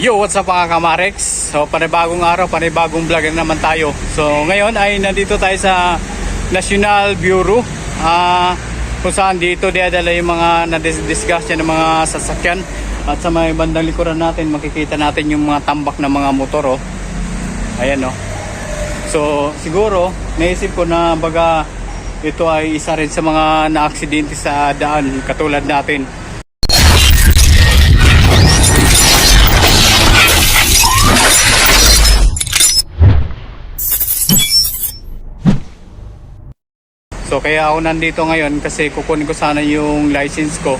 Yo, what's up mga kamarex? So, panibagong araw, panibagong vlog na naman tayo. So, ngayon ay nandito tayo sa National Bureau. Ah, kung saan dito dinadala yung mga na-discuss yan ng mga sasakyan. At sa may bandang likuran natin, makikita natin yung mga tambak ng mga motor. Oh. Ayan oh. So, siguro, naisip ko na baga ito ay isa rin sa mga na-aksidente sa daan katulad natin. So kaya ako nandito ngayon kasi kukunin ko sana yung license ko.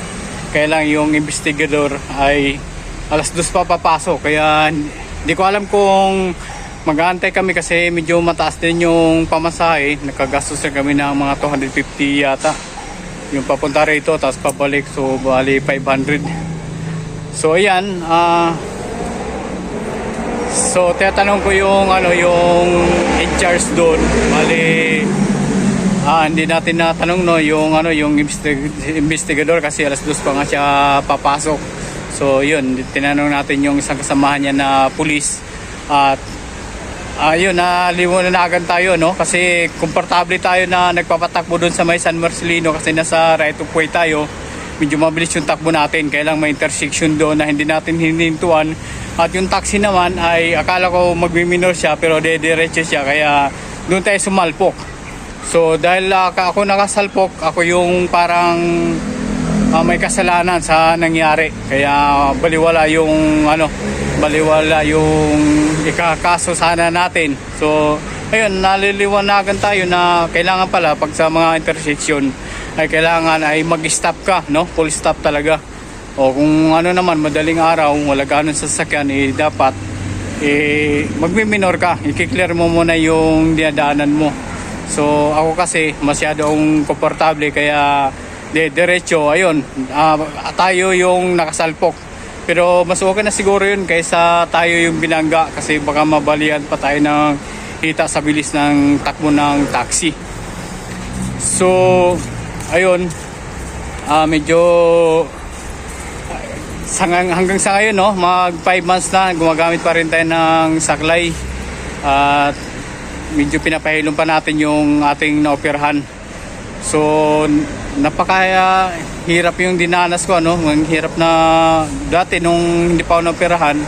Kaya lang yung investigador ay alas dos pa papasok. Kaya hindi ko alam kung mag-aantay kami kasi medyo mataas din yung pamasahe. Nakagastos na kami ng mga 250 yata. Yung papunta rito tapos pabalik so bali 500. So ayan, ah So tinatanong ko yung ano yung in charge doon. Bali Ah, hindi natin natanong no yung ano yung investig- kasi alas dos pa nga siya papasok. So yun, tinanong natin yung isang kasamahan niya na pulis at ayun na liwanagan tayo no kasi komportable tayo na nagpapatakbo doon sa may San Marcelino kasi nasa right of way tayo. Medyo mabilis yung takbo natin, kailang may intersection doon na hindi natin hinintuan. At yung taxi naman ay akala ko magmiminor siya pero dediretso siya kaya doon tayo sumalpok. So dahil uh, ako nakasalpok, ako yung parang ah, may kasalanan sa nangyari. Kaya baliwala yung ano, baliwala yung ikakaso sana natin. So ayun, naliliwanagan tayo na kailangan pala pag sa mga intersection ay kailangan ay mag-stop ka, no? Full stop talaga. O kung ano naman, madaling araw, wala ganun sa sasakyan, eh dapat eh, magmi-minor ka. I-clear mo muna yung dinadaanan mo. So ako kasi masyadong komportable kaya de diretso ayun ah, tayo yung nakasalpok. Pero mas okay na siguro yun kaysa tayo yung binangga kasi baka mabalian pa tayo ng hita sa bilis ng takbo ng taxi. So ayun ah, medyo sa, hanggang sa ngayon no, mag 5 months na gumagamit pa rin tayo ng saklay at medyo pinapahilom pa natin yung ating naoperahan. So, napaka hirap yung dinanas ko, ano? Ang hirap na dati nung hindi pa ako naoperahan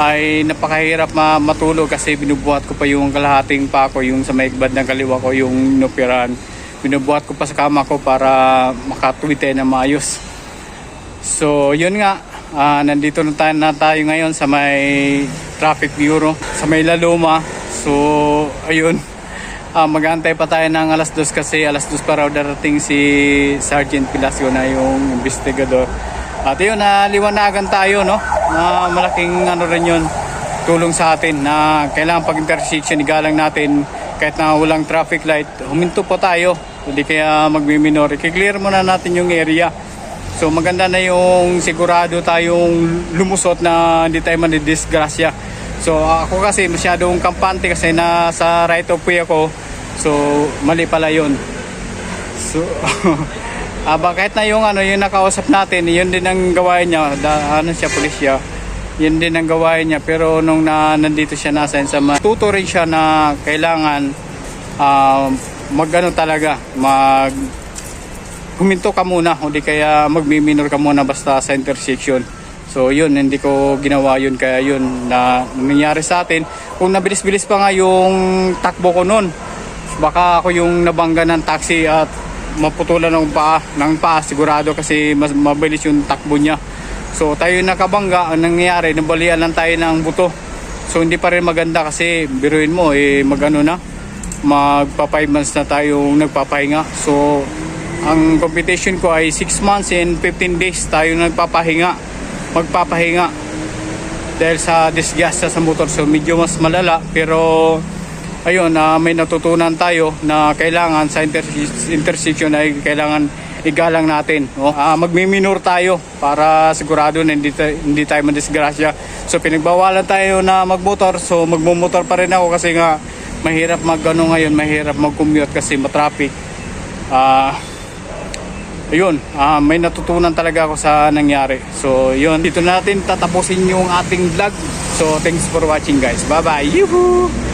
ay napakahirap ma matulog kasi binubuhat ko pa yung kalahating pa ko, yung sa may bad ng kaliwa ko yung inoperahan. Binubuhat ko pa sa kama ko para makatuwite na maayos. So, yun nga, ah, nandito na tayo, na tayo ngayon sa may traffic bureau, sa may Laluma. So, ayun, ah, mag-aantay pa tayo ng alas dos kasi alas dos pa raw darating si Sergeant Pilasio na yung investigador. At yun, naliwanagan tayo, no? Na malaking ano rin yun, tulong sa atin na kailangan pag intersection igalang natin kahit na walang traffic light, huminto po tayo. Hindi kaya magmiminor. I-clear muna natin yung area. So maganda na yung sigurado tayong lumusot na hindi tayo manidisgrasya. So ako kasi masyadong kampante kasi na sa right of way ako. So mali pala yun. So aba kahit na yung ano yung nakausap natin, yun din ang gawain niya. Da, ano siya pulis siya. Yun din ang gawain niya pero nung na, nandito siya nasa sa tuto rin siya na kailangan ah, magano talaga mag huminto ka muna o di kaya magmi-minor ka muna basta sa intersection. So yun, hindi ko ginawa yun kaya yun na nangyari sa atin. Kung nabilis-bilis pa nga yung takbo ko noon, baka ako yung nabangga ng taxi at maputulan ng paa, ng paa sigurado kasi mas mabilis yung takbo niya. So tayo yung nakabangga, ang nangyayari, nabalian lang tayo ng buto. So hindi pa rin maganda kasi biruin mo, eh magano na, magpa 5 months na tayong nagpapahinga. So ang competition ko ay 6 months and 15 days tayo nagpapahinga magpapahinga dahil sa disgust sa motor. So medyo mas malala pero ayun na may natutunan tayo na kailangan sa inter- intersection ay kailangan igalang natin no? Ah, magmi-minor tayo para sigurado na hindi, ta- hindi tayo madisgrasya. So pinagbawalan tayo na magmotor. So magmumotor pa rin ako kasi nga mahirap mag ano ngayon mahirap mag-commute kasi matraffic ah ayun, ah, may natutunan talaga ako sa nangyari. So, yun, dito na natin tatapusin yung ating vlog. So, thanks for watching guys. Bye-bye. Yuhu!